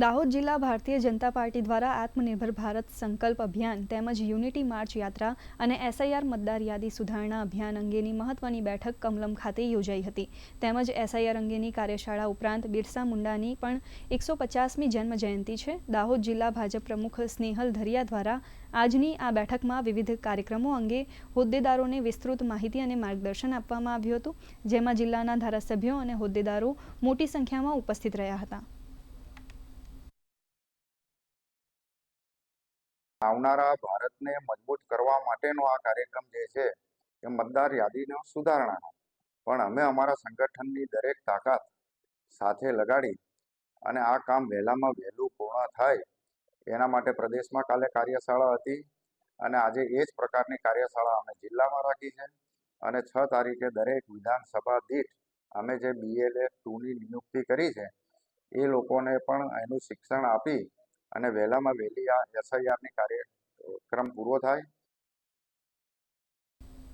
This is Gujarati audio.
દાહોદ જિલ્લા ભારતીય જનતા પાર્ટી દ્વારા આત્મનિર્ભર ભારત સંકલ્પ અભિયાન તેમજ યુનિટી માર્ચ યાત્રા અને એસઆઈઆર મતદાર યાદી સુધારણા અભિયાન અંગેની મહત્વની બેઠક કમલમ ખાતે યોજાઈ હતી. તેમજ એસઆઈઆર અંગેની કાર્યશાળા ઉપરાંત બિરસા મુંડાની પણ એકસો પચાસમી જન્મ જયંતિ છે. દાહોદ જિલ્લા ભાજપ પ્રમુખ સ્નેહલ ધરિયા દ્વારા આજની આ બેઠકમાં વિવિધ કાર્યક્રમો અંગે હોદ્દેદારોને વિસ્તૃત માહિતી અને માર્ગદર્શન આપવામાં આવ્યું હતું, જેમાં જિલ્લાના ધારાસભ્યો અને હોદ્દેદારો મોટી સંખ્યામાં ઉપસ્થિત રહ્યા હતા. આવનારા ભારતને મજબૂત કરવા માટેનો આ કાર્યક્રમ જે છે, એ મતદાર યાદીનો સુધારણાનો. પણ અમે અમારા સંગઠનની દરેક તાકાત સાથે લગાડી અને આ કામ વહેલામાં વહેલું પૂર્ણ થાય, એના માટે પ્રદેશમાં કાલે કાર્યશાળા હતી અને આજે એ જ પ્રકારની કાર્યશાળા અમે જિલ્લામાં રાખી છે અને છ તારીખે દરેક વિધાનસભા દીઠ અમે જે બીએલએ ટુની નિયુક્તિ કરી છે, એ લોકોને પણ એનું શિક્ષણ આપી અને વહેલામાં વહેલી આ એસઆઈઆરની કાર્યક્રમ પૂરો થાય